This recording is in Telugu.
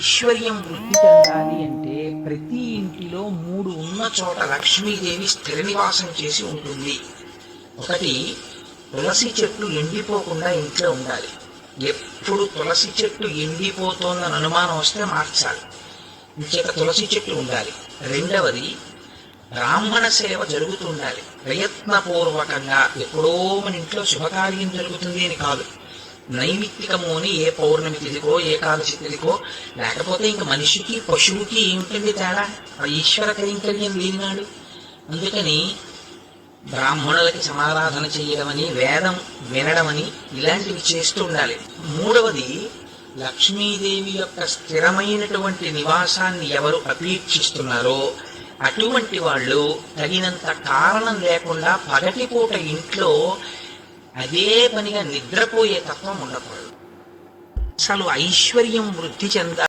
ఐశ్వర్యం వృద్ధి చెందాలి అంటే ప్రతి ఇంటిలో మూడు ఉన్న చోట లక్ష్మీదేవి స్థిర నివాసం చేసి ఉంటుంది. ఒకటి తులసి చెట్టు ఎండిపోకుండా ఇంట్లో ఉండాలి. ఎప్పుడు తులసి చెట్టు ఎండిపోతోందని అనుమానం వస్తే మార్చాలి. ఇంచేత తులసి చెట్టు ఉండాలి. రెండవది బ్రాహ్మణ సేవ జరుగుతుండాలి. ప్రయత్నపూర్వకంగా ఎప్పుడో మన ఇంట్లో శుభకార్యం జరుగుతుంది అని కాదు. నైమిత్తికము అని ఏ పౌర్ణమి తిథికో ఏకాదశి తిథికో లేకపోతే ఇంక మనిషికి పశువుకి ఏమిటండి తేడా? ఈశ్వర కైంకర్యం లేనినాడు అందుకని బ్రాహ్మణులకి సమారాధన చేయడమని వేదం వినడమని ఇలాంటివి చేస్తూ ఉండాలి. మూడవది లక్ష్మీదేవి యొక్క స్థిరమైనటువంటి నివాసాన్ని ఎవరు అపేక్షిస్తున్నారో అటువంటి వాళ్ళు తగినంత కారణం లేకుండా పగటిపూట ఇంట్లో అదే పనిగా నిద్రపోయే తత్వం ఉండకూడదు. అసలు ఐశ్వర్యం వృద్ధి చెందాలి